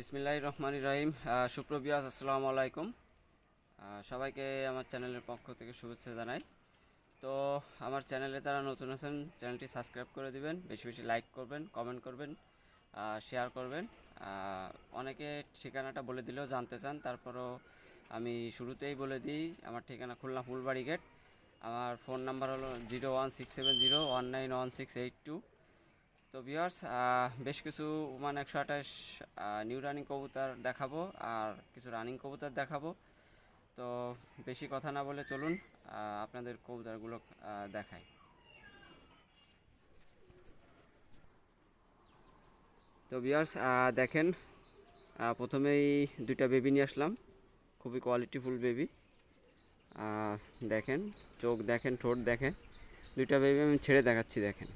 বিসমিল্লাহ রহমান রহিম। সুপ্রবিয়াস আসসালামু আলাইকুম। সবাইকে আমার চ্যানেলের পক্ষ থেকে শুভেচ্ছা জানাই। তো আমার চ্যানেলে যারা নতুন আছেন, চ্যানেলটি সাবস্ক্রাইব করে দিবেন, বেশি বেশি লাইক করবেন কমেন্ট করবেন শেয়ার করবেন। অনেকে ঠিকানাটা বলে দিলেও জানতে চান, তারপরও আমি শুরুতেই বলে দিই, আমার ঠিকানা খুলনা ফুলবাড়ি গেট আমার ফোন নাম্বার হলো zero one six seven zero one nine one six eight two তো ভিউয়ার্স বেশ কিছু মানে একশো আঠাশ নিউ রানিং কবুতর দেখাবো আর কিছু রানিং কবুতর দেখাবো। তো বেশি কথা না বলে চলুন আপনাদের কবুতরগুলো দেখাই। তো ভিউয়ার্স দেখেন প্রথমেই দুইটা বেবি নিয়ে আসলাম। খুবই কোয়ালিটিফুল বেবি দেখেন, চোখ দেখেন, ঠোঁট দেখেন। দুইটা বেবি আমি ছেড়ে দেখাচ্ছি, দেখেন।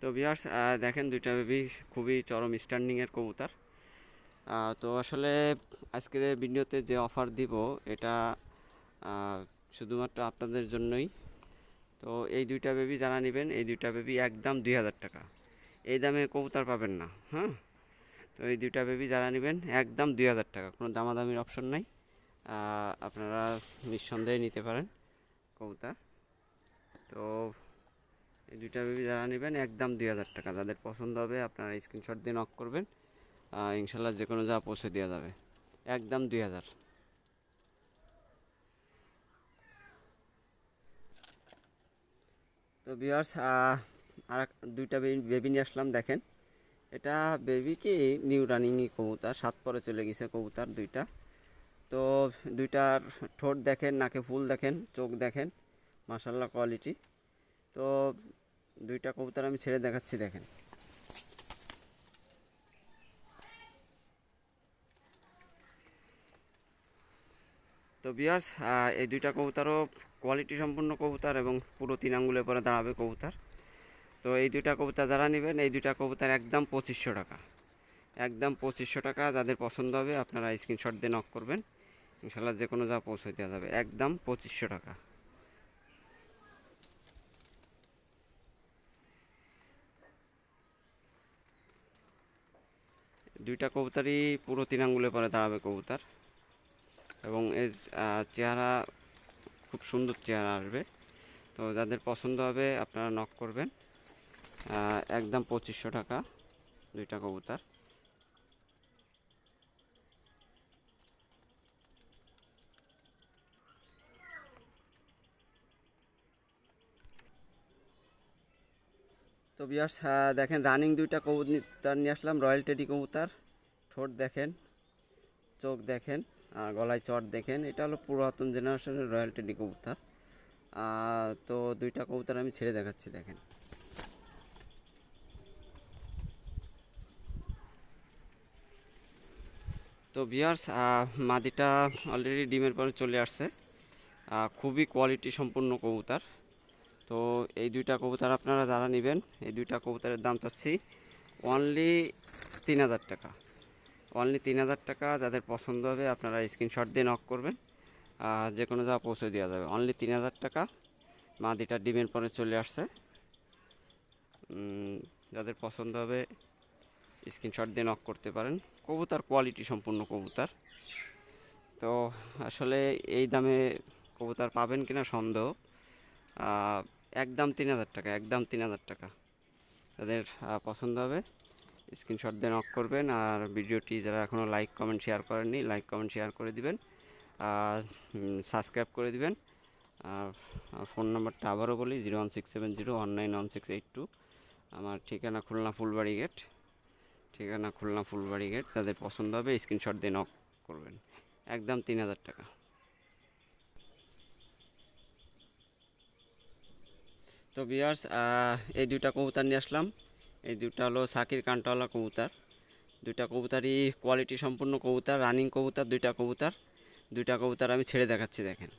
তো বিয়ার্স দেখেন দুইটা বেবি খুবই চরম স্ট্যান্ডিংয়ের কবুতর। তো আসলে আজকের ভিডিওতে যে অফার দিব, এটা শুধুমাত্র আপনাদের জন্যই। তো এই দুইটা বেবি যারা নেবেন, এই দুইটা বেবি একদম দুই হাজার টাকা। এই দামে কবুতর পাবেন না হ্যাঁ? তো এই দুইটা বেবি যারা নেবেন, একদম দুই হাজার টাকা। কোনো দামাদামির অপশন নাই। আপনারা নিঃসন্দেহে নিতে পারেন কবুতর। তো এই দুইটা বেবি যারা নেবেন, একদম দুই হাজার টাকা। যাদের পছন্দ হবে, আপনারা স্ক্রিনশট দিয়ে নক করবেন। ইনশাল্লাহ যে কোনো যা পৌঁছে দেওয়া যাবে। একদম দুই হাজার। তো বিয়ার্স আর দুইটা বেবি নিয়ে আসলাম, দেখেন। এটা বেবি কি? নিউ রানিংই কবুতার। সাত পরে চলে গেছে কবুতার দুইটা। তো দুইটার ঠোঁট দেখেন, নাকে ফুল দেখেন, চোখ দেখেন। মাসাল্লাহ কোয়ালিটি তো দুইটা কবুতর আমি ছেড়ে দেখাচ্ছি, দেখেন। তো বিয়ার্স এই দুইটা কবুতরও কোয়ালিটি সম্পূর্ণ কবুতর এবং পুরো তিন আঙ্গুলের পরে দাঁড়াবে কবুতর। তো এই দুইটা কবুতর যারা নেবেন, এই দুইটা কবুতর একদম পঁচিশশো টাকা। একদম পঁচিশশো টাকা, যাদের পছন্দ হবে আপনারা স্ক্রিনশট দিয়ে নক করবেন। ইনশাল্লাহ যে কোনো যা পৌঁছে দেওয়া যাবে। একদম পঁচিশশো টাকা। দুইটা কবুতারই পুরো তিন আঙ্গুলে পরে দাঁড়াবে কবুতার। এবং এর চেহারা খুব সুন্দর চেহারা আসবে। তো যাদের পছন্দ হবে আপনারা নক করবেন। একদম পঁচিশশো টাকা দুইটা কবুতর। তো বিয়ার্স দেখেন রানিং দুইটা কবুতর নিয়ে আসলাম রয়্যাল টেডি কবুতর। ঠোঁট দেখেন, চোখ দেখেন, আর গলায় চট দেখেন। এটা হলো পুরাতন জেনারেশনের রয়্যাল টেডি কবুতর। তো দুইটা কবুতর আমি ছেড়ে দেখাচ্ছি, দেখেন। তো বিয়ার্স মাদিটা অলরেডি ডিমের পরে চলে আসছে। খুবই কোয়ালিটি সম্পূর্ণ কবুতর। তো এই দুইটা কবুতর আপনারা যারা নেবেন, এই দুইটা কবুতরের দাম চাচ্ছি অনলি তিন হাজার টাকা। অনলি তিন হাজার টাকা, যাদের পছন্দ হবে আপনারা স্ক্রিনশট দিয়ে নক করবেন, আর যে কোনো যা পৌঁছে দেওয়া যাবে। অনলি তিন হাজার টাকা, মাদিটা ডিমের পরে চলে আসছে। যাদের পছন্দ হবে স্ক্রিনশট দিয়ে নক করতে পারেন। কবুতর কোয়ালিটি সম্পূর্ণ কবুতর। তো আসলে এই দামে কবুতর পাবেন কিনা সন্দেহ। একদম তিন হাজার টাকা একদম তিন হাজার টাকা। আহ, পছন্দ হবে। স্ক্রিনশট দিয়ে নক করবেন আর ভিডিওটি যারা এখনও লাইক কমেন্ট শেয়ার করেননি লাইক কমেন্ট শেয়ার করে দিবেন। আর সাবস্ক্রাইব করে দিবেন। আর ফোন নাম্বারটা আবারও বলি zero one six seven zero one nine one six eight two আমার ঠিকানা খুলনা ফুলবাড়ি গেট ঠিকানা খুলনা ফুলবাড়ি গেট যাদের পছন্দ হবে স্ক্রিনশট দিয়ে নক করবেন। একদম তিন হাজার টাকা। তো বিয়ার্স এই দুইটা কবুতর নিয়ে আসলাম। এই দুটা হলো সাকির কান্টাওয়ালা কবুতর। দুইটা কবুতারই কোয়ালিটি সম্পূর্ণ কবুতর রানিং কবুতর, দুইটা কবুতর। দুইটা কবুতর আমি ছেড়ে দেখাচ্ছি, দেখেন।